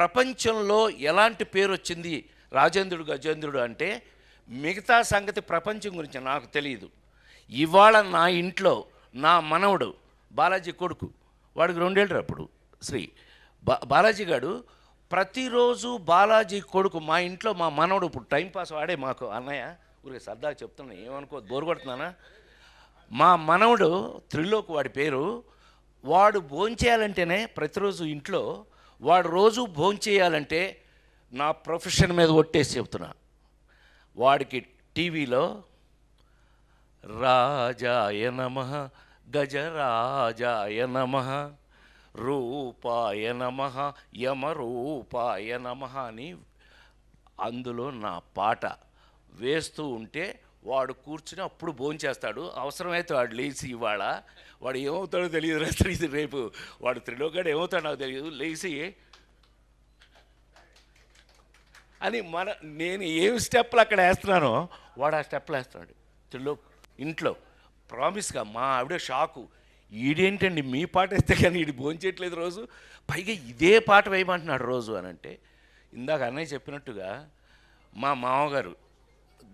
ప్రపంచంలో ఎలాంటి పేరు వచ్చింది రాజేంద్రుడు గజేంద్రుడు అంటే మిగతా సంగతి ప్రపంచం గురించి నాకు తెలియదు ఇవాళ నా ఇంట్లో నా మనవడు బాలాజీ కొడుకు వాడికి రెండేళ్ళు అప్పుడు శ్రీ బా బాలాజీ గారు ప్రతిరోజు బాలాజీ కొడుకు మా ఇంట్లో మా మనవడు ఇప్పుడు టైంపాస్ వాడే మాకు. అన్నయ్య ఊరికి సరదా చెప్తున్నా ఏమనుకో బోరు కొడుతున్నానా? మా మనవడు త్రిలోక్ వాడి పేరు వాడు భోంచేయాలంటేనే ప్రతిరోజు ఇంట్లో వాడు రోజు భోంచేయాలంటే నా ప్రొఫెషన్ మీద ఒట్టేసి చెప్తున్నా వాడికి టీవీలో రాజాయ నమ గజరాజాయ నమ రూపాయ నమ యమరూపాయ నమ అని అందులో నా పాట వేస్తూ ఉంటే వాడు కూర్చుని అప్పుడు భోంచేస్తాడు అవసరమైతే వాడు లేచి ఇవాళ వాడు ఏమవుతాడో తెలియదు రాత్రి రేపు. వాడు త్రిలోకాడు ఏమవుతాడో నాకు తెలియదు. లేచి అని మన నేను ఏం స్టెప్లు అక్కడ వేస్తున్నానో వాడు ఆ స్టెప్లు వేస్తున్నాడు. త్రిలో ఇంట్లో ప్రామిస్గా మా ఆవిడ షాకు. ఈడేంటండి మీ పాట వేస్తే కానీ ఈడు భోంచేయట్లేదు రోజు? పైగా ఇదే పాట వేయమంటున్నాడు రోజు అని అంటే ఇందాక అన్నయ్య చెప్పినట్టుగా మా మామగారు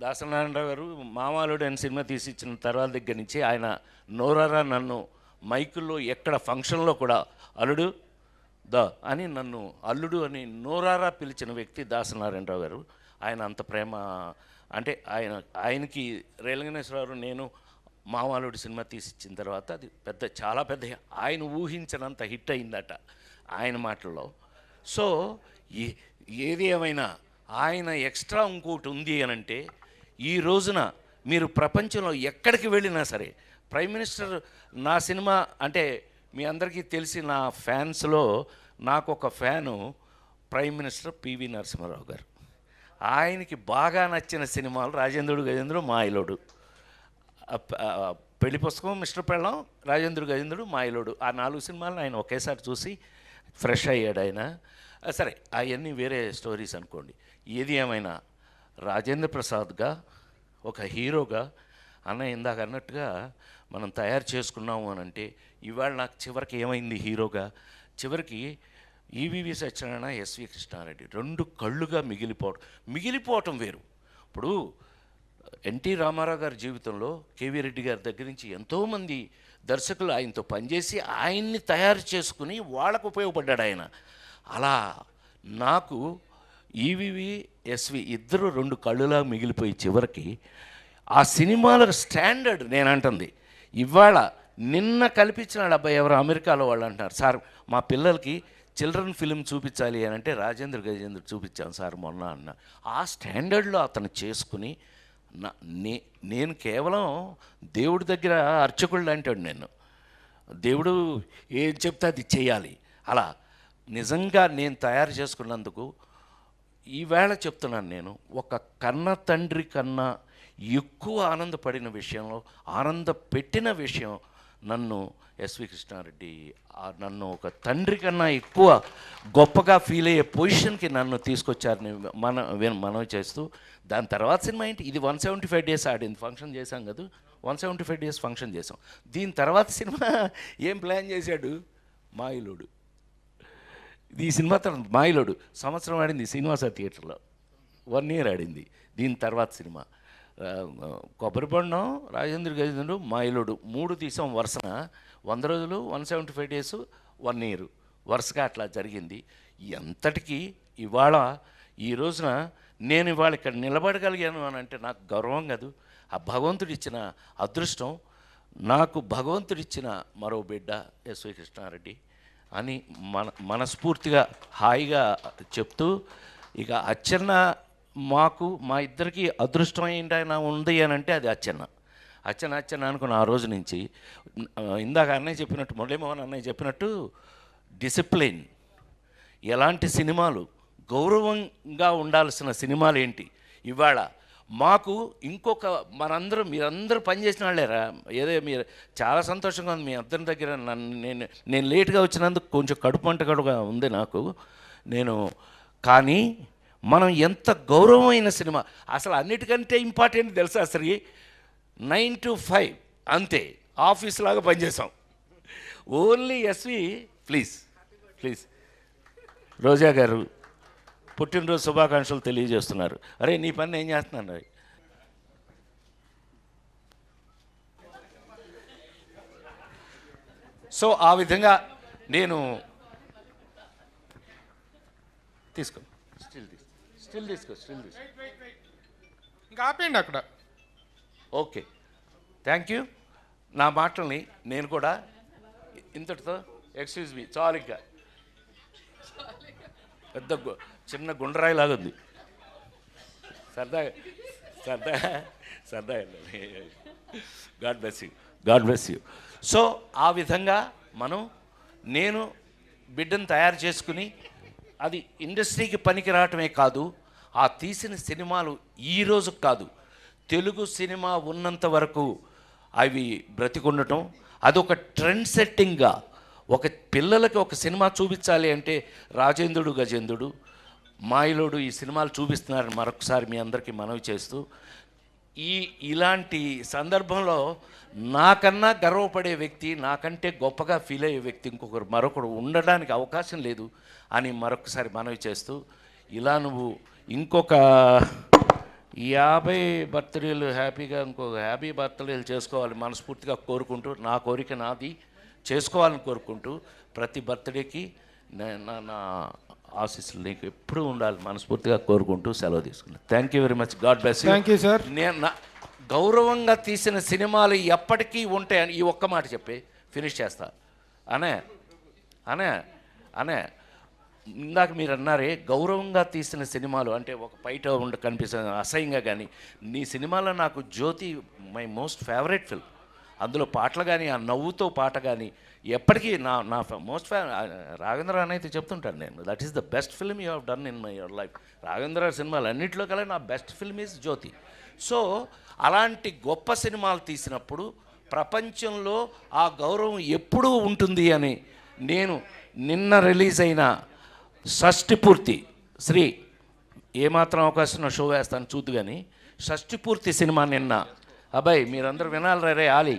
దాసనారాయణరావు గారు మామాలుడు అని సినిమా తీసి ఇచ్చిన తర్వాత దగ్గర నుంచి ఆయన నోరారా నన్ను మైకుల్లో ఎక్కడ ఫంక్షన్లో కూడా అల్లుడు దా అని నన్ను అల్లుడు అని నోరారా పిలిచిన వ్యక్తి దాసనారాయణరావు గారు. ఆయన అంత ప్రేమ అంటే ఆయన ఆయనకి రేలంగనేశ్వరరావు నేను మామాలుడు సినిమా తీసి ఇచ్చిన తర్వాత అది పెద్ద చాలా పెద్ద ఆయన ఊహించినంత హిట్ అయిందట ఆయన మాటల్లో. సో ఏ ఏది ఏమైనా ఆయన ఎక్స్ట్రా ఇంకోటి ఉంది అని అంటే ఈ రోజున మీరు ప్రపంచంలో ఎక్కడికి వెళ్ళినా సరే ప్రైమ్ మినిస్టర్ నా సినిమా అంటే మీ అందరికీ తెలిసి నా ఫ్యాన్స్లో నాకు ఒక fan prime minister PV Narasimha Rao గారు. ఆయనకి బాగా నచ్చిన సినిమాలు రాజేంద్రుడు గజేంద్రుడు మాయలోడు. పెళ్ళి పుస్తకం మిస్టర్ పెళ్ళం రాజేంద్రుడు గజేంద్రుడు మాయలోడు. ఆ నాలుగు సినిమాలను ఆయన ఒకేసారి చూసి ఫ్రెష్ అయ్యాడు ఆయన. సరే అవన్నీ వేరే స్టోరీస్ అనుకోండి. ఏది ఏమైనా రాజేంద్ర ప్రసాద్గా ఒక హీరోగా అన్న ఇందాక అన్నట్టుగా మనం తయారు చేసుకున్నాము అని అంటే ఇవాళ నాకు చివరికి ఏమైంది హీరోగా? చివరికి ఈవీవి సత్యనారాయణ ఎస్వి కృష్ణారెడ్డి రెండు కళ్ళుగా మిగిలిపోవడం మిగిలిపోవటం వేరు. ఇప్పుడు ఎన్టీ రామారావు గారి జీవితంలో కేవీ రెడ్డి గారి దగ్గర నుంచి ఎంతోమంది దర్శకులు ఆయనతో పనిచేసి ఆయన్ని తయారు చేసుకుని వాళ్ళకు ఉపయోగపడ్డాడు ఆయన. అలా నాకు ఈవివి ఎస్వి ఇద్దరు రెండు కళ్ళులా మిగిలిపోయి చివరికి ఆ సినిమాల స్టాండర్డ్ నేను అంటుంది ఇవాళ నిన్న కల్పించిన అబ్బాయి ఎవరు అమెరికాలో వాళ్ళు అంటున్నారు సార్ మా పిల్లలకి చిల్డ్రన్ ఫిలిం చూపించాలి అని అంటే రాజేంద్ర గజేంద్ర చూపించాను సార్ మొన్న అన్న. ఆ స్టాండర్డ్లో అతను చేసుకుని నా నే నేను కేవలం దేవుడి దగ్గర అర్చకుడు అంటాడు నేను. దేవుడు ఏం చెప్తే అది చేయాలి. అలా నిజంగా నేను తయారు చేసుకున్నందుకు ఈవేళ చెప్తున్నాను నేను ఒక కన్న తండ్రి కన్నా ఎక్కువ ఆనందపడిన విషయంలో ఆనంద పెట్టిన విషయం నన్ను ఎస్వి కృష్ణారెడ్డి నన్ను ఒక తండ్రి కన్నా ఎక్కువ గొప్పగా ఫీల్ అయ్యే పొజిషన్కి నన్ను తీసుకొచ్చారని మన మనం మనవి చేస్తూ దాని తర్వాత సినిమా ఏంటి? ఇది వన్ సెవెంటీ ఫైవ్ డేస్ ఆడింది ఫంక్షన్ చేశాం కదా one seventy five days function చేసాం దీని తర్వాత సినిమా ఏం ప్లాన్ చేశాడు? మాయిలోడు. ఈ సినిమా తర్వాత మాయలోడు. సంవత్సరం ఆడింది శ్రీనివాస థియేటర్లో. వన్ ఇయర్ ఆడింది. దీని తర్వాత సినిమా. ఆ, కొబ్బరి బొండం రాజేంద్ర గజేంద్రుడు మాయలోడు. మూడు తీసాం వరుసన. వంద రోజులు one seventy five days one year. వరుసగా అట్లా జరిగింది. ఎంతటికి ఇవాళ ఈ రోజున నేను ఇవాళ ఇక్కడ నిలబడగలిగాను అని అంటే నాకు గౌరవం కాదు. ఆ భగవంతుడిచ్చిన అదృష్టం నాకు భగవంతుడిచ్చిన మరో బిడ్డ ఎస్వి కృష్ణారెడ్డి. అని మన మనస్ఫూర్తిగా హాయిగా చెప్తూ ఇక అచ్చన్న మాకు మా ఇద్దరికి అదృష్టం ఏంటైనా ఉంది అని అంటే అది అచ్చన్న. అచ్చన్న అచ్చన్న అనుకున్న ఆ రోజు నుంచి ఇందాక అన్నయ్య చెప్పినట్టు మురళీమోహన్ అన్నయ్య చెప్పినట్టు డిసిప్లిన్ ఎలాంటి సినిమాలు గౌరవంగా ఉండాల్సిన సినిమాలు ఏంటి ఇవాళ మాకు ఇంకొక మనందరూ మీరందరూ పనిచేసిన వాళ్ళేరా. ఏదో మీరు చాలా సంతోషంగా ఉంది మీ అందరి దగ్గర నన్ను నేను నేను లేట్గా వచ్చినందుకు కొంచెం కడుపు మంట కడుగా ఉంది నాకు. నేను కానీ మనం ఎంత గౌరవమైన సినిమా అసలు అన్నిటికంటే ఇంపార్టెంట్ తెలుసా అసలు నైన్ టు ఫైవ్ అంతే ఆఫీస్ లాగా పనిచేసాం only SV please please. Roja గారు పుట్టినరోజు శుభాకాంక్షలు తెలియజేస్తున్నారు. అరే నీ పని ఏం చేస్తున్నాను రా. సో ఆ విధంగా నేను తీసుకో. స్టిల్ తీసుకో. స్టిల్ తీసుకో స్టిల్ తీసుకో. ఇంకా ఆపేయండి అక్కడ. ఓకే. Thank you. నా మాటల్ని నేను కూడా ఇంతటితో ఎక్స్క్యూజ్ మీ. చాలు ఇంకా పెద్ద చిన్న గుండ్రాయి లాగుంది ఉంది సరదా సరదా సరదా God bless you God bless you. So ఆ విధంగా మనం నేను బిడ్డను తయారు చేసుకుని అది ఇండస్ట్రీకి పనికి రావటమే కాదు ఆ తీసిన సినిమాలు ఈ రోజు కాదు. తెలుగు సినిమా ఉన్నంత వరకు అవి బ్రతికుండటం అదొక ట్రెండ్ సెట్టింగ్గా ఒక పిల్లలకి ఒక సినిమా చూపించాలి అంటే రాజేంద్రుడు గజేంద్రుడు మాయలోడు ఈ సినిమాలు చూపిస్తున్నారని మరొకసారి మీ అందరికీ మనవి చేస్తూ ఈ ఇలాంటి సందర్భంలో నాకన్నా గర్వపడే వ్యక్తి నాకంటే గొప్పగా ఫీల్ అయ్యే వ్యక్తి ఇంకొకరు మరొకరు ఉండడానికి అవకాశం లేదు అని మరొకసారి మనవి చేస్తూ ఇలా నువ్వు ఇంకొక యాభై బర్త్డేలు హ్యాపీగా ఇంకొక హ్యాపీ బర్త్డేలు చేసుకోవాలి మనస్ఫూర్తిగా కోరుకుంటూ నా కోరిక నాది చేసుకోవాలని కోరుకుంటూ ప్రతి బర్త్డేకి నా నా ఆశీస్సులు నీకు ఎప్పుడూ ఉండాలి మనస్ఫూర్తిగా కోరుకుంటూ సెలవు తీసుకున్నాను. Thank you very much God bless thank you sir నేను గౌరవంగా తీసిన సినిమాలు ఎప్పటికీ ఉంటాయని ఈ ఒక్క మాట చెప్పి ఫినిష్ చేస్తా. అనే అనే అనే. ఇందాక మీరు అన్నారే గౌరవంగా తీసిన సినిమాలు అంటే ఒక బయట ఉండ కనిపిస్తుంది అసహ్యంగా కానీ. నీ సినిమాలో నాకు Jyothi my most favourite film అందులో పాటలు కానీ ఆ నవ్వుతో పాట కానీ ఎప్పటికీ నా నా మోస్ట్ ఫ్యాన్ రాఘవేంద్ర అని అయితే చెప్తుంటాను నేను. That is the best film you have done in my your life Raghavendra సినిమాలు అన్నింటిలో కల్లా నా best film is Jyothi. So అలాంటి గొప్ప సినిమాలు తీసినప్పుడు ప్రపంచంలో ఆ గౌరవం ఎప్పుడూ ఉంటుంది అని నేను నిన్న రిలీజ్ అయిన షష్టి పూర్తి శ్రీ ఏమాత్రం అవకాశం షో వేస్తాను చూద్దు కానీ షష్టి పూర్తి సినిమా నిన్న అబ్బాయి మీరందరూ వినాలి రే ఆలి.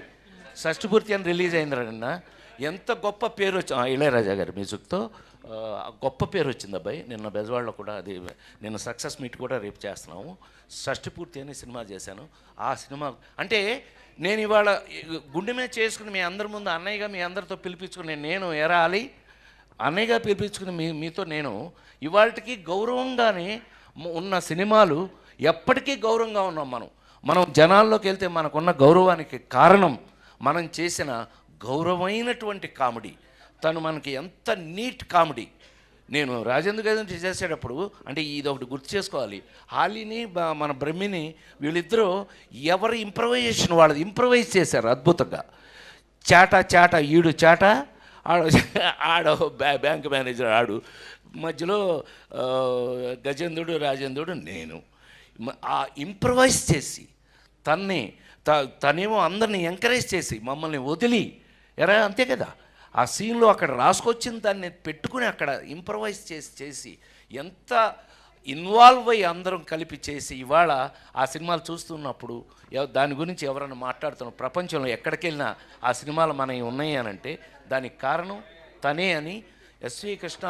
షష్టి పూర్తి అని రిలీజ్ అయిందిరన్న ఎంత గొప్ప పేరు వచ్చి ఆ, ఇళయరాజా గారి మ్యూజిక్తో గొప్ప పేరు వచ్చింది అబ్బాయి. నిన్న బెజవాడలో కూడా అది నిన్న సక్సెస్ మీట్ కూడా రేపు చేస్తున్నాము. షష్టి పూర్తి అనే సినిమా చేశాను. ఆ సినిమా అంటే నేను ఇవాళ గుండె మీద చేసుకుని మీ అందరి ముందు అన్నయ్యగా మీ అందరితో పిలిపించుకుని నేను ఎరాలి అన్నయ్యగా పిలిపించుకుని మీ మీతో నేను ఇవాళకి గౌరవంగానే ఉన్న సినిమాలు ఎప్పటికీ గౌరవంగా ఉన్నాం మనం. మనం జనాల్లోకి వెళ్తే మనకున్న గౌరవానికి కారణం మనం చేసిన గౌరవమైనటువంటి కామెడీ. తను మనకి ఎంత నీట్ కామెడీ. నేను రాజేంద్ర గారి చేసేటప్పుడు అంటే ఇది ఒకటి గుర్తు చేసుకోవాలి. హాలీని మన బ్రహ్మిని వీళ్ళిద్దరూ ఎవరి ఇంప్రవైజేషన్ వాళ్ళది ఇంప్రవైజ్ చేశారు అద్భుతంగా. చాట చాట ఈడు చాట ఆడ ఆడ బ్యాంక్ మేనేజర్ ఆడు. మధ్యలో గజేంద్రుడు రాజేంద్రుడు నేను. ఆ ఇంప్రవైజ్ చేసి తన్ని త తనేమో అందరిని ఎంకరేజ్ చేసి మమ్మల్ని వదిలి. ఎరా అంతే కదా. ఆ సీన్లో అక్కడ రాసుకొచ్చిన దాన్ని పెట్టుకుని అక్కడ ఇంప్రవైజ్ చేసి చేసి ఎంత ఇన్వాల్వ్ అయ్యి అందరం కలిపి చేసి ఇవాళ ఆ సినిమాలు చూస్తున్నప్పుడు దాని గురించి ఎవరైనా మాట్లాడుతున్న ప్రపంచంలో ఎక్కడికి వెళ్ళినా ఆ సినిమాలు మనవి ఉన్నాయి అని అంటే దానికి కారణం తనే అని ఎస్వి కృష్ణ